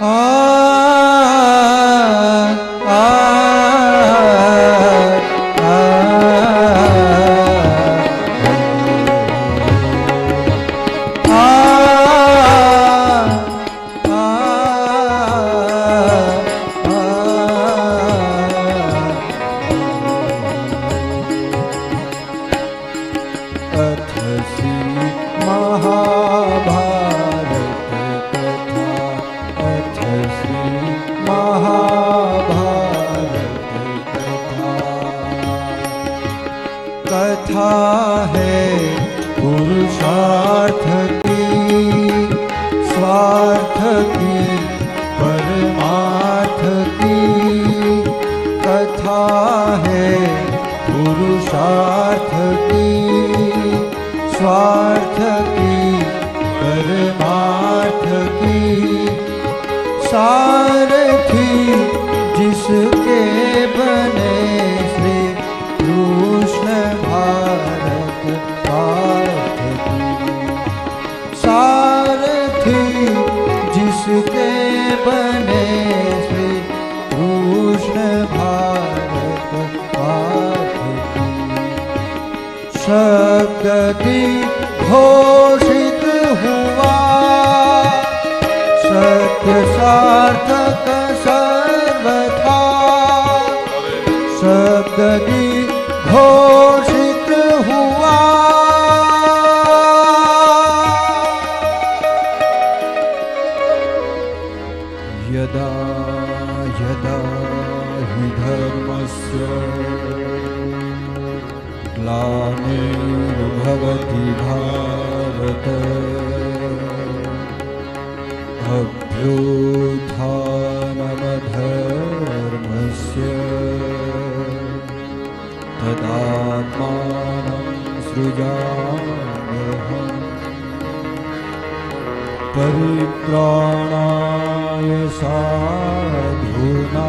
啊。कथा है पुरुषार्थ की, स्वार्थ की, परमार्थ की। कथा है पुरुषार्थ की, स्वार्थ की, परमार्थ की। सार सगति घोषित हुआ। सत्य सार्थक सर्वथा। सगति घोषित हुआ। यदा यदा धर्म से ग्लानिर्भवति भारत। अभ्युत्थानमधर्मस्य तदात्मानं सृजाम्यहम्। परित्राणाय साधुना।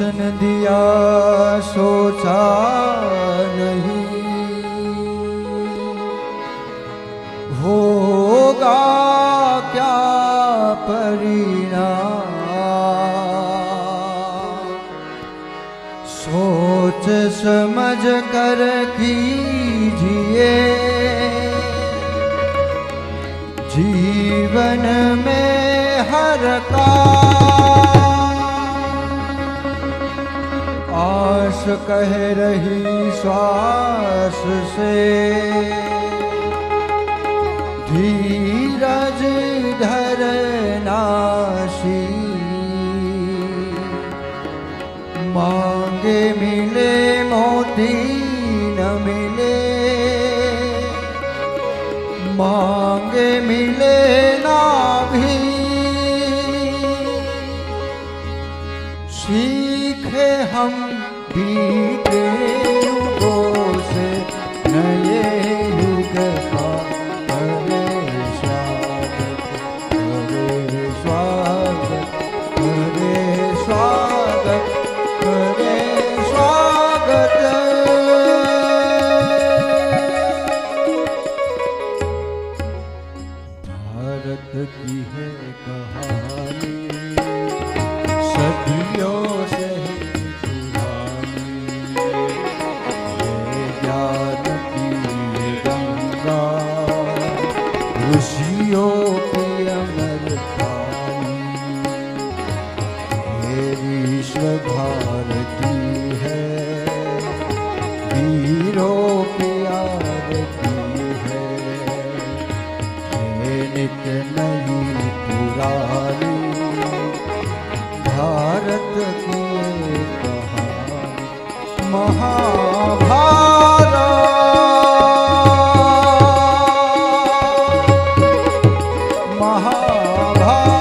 दर्शन दिया, सोचा नहीं। होगा क्या परिणाम? सोच समझ कर कीजिए। जीवन में हर का कह रही श्वास से। धीरज धरनाशी मांगे मिले, मोती न मिले। मांगे मिले ना भी। सीखे हम দিতে खुशियों के अमर भारती है। वीरों की आरती है। नित नहीं पुरानी, भारत की महाभारत महाभारत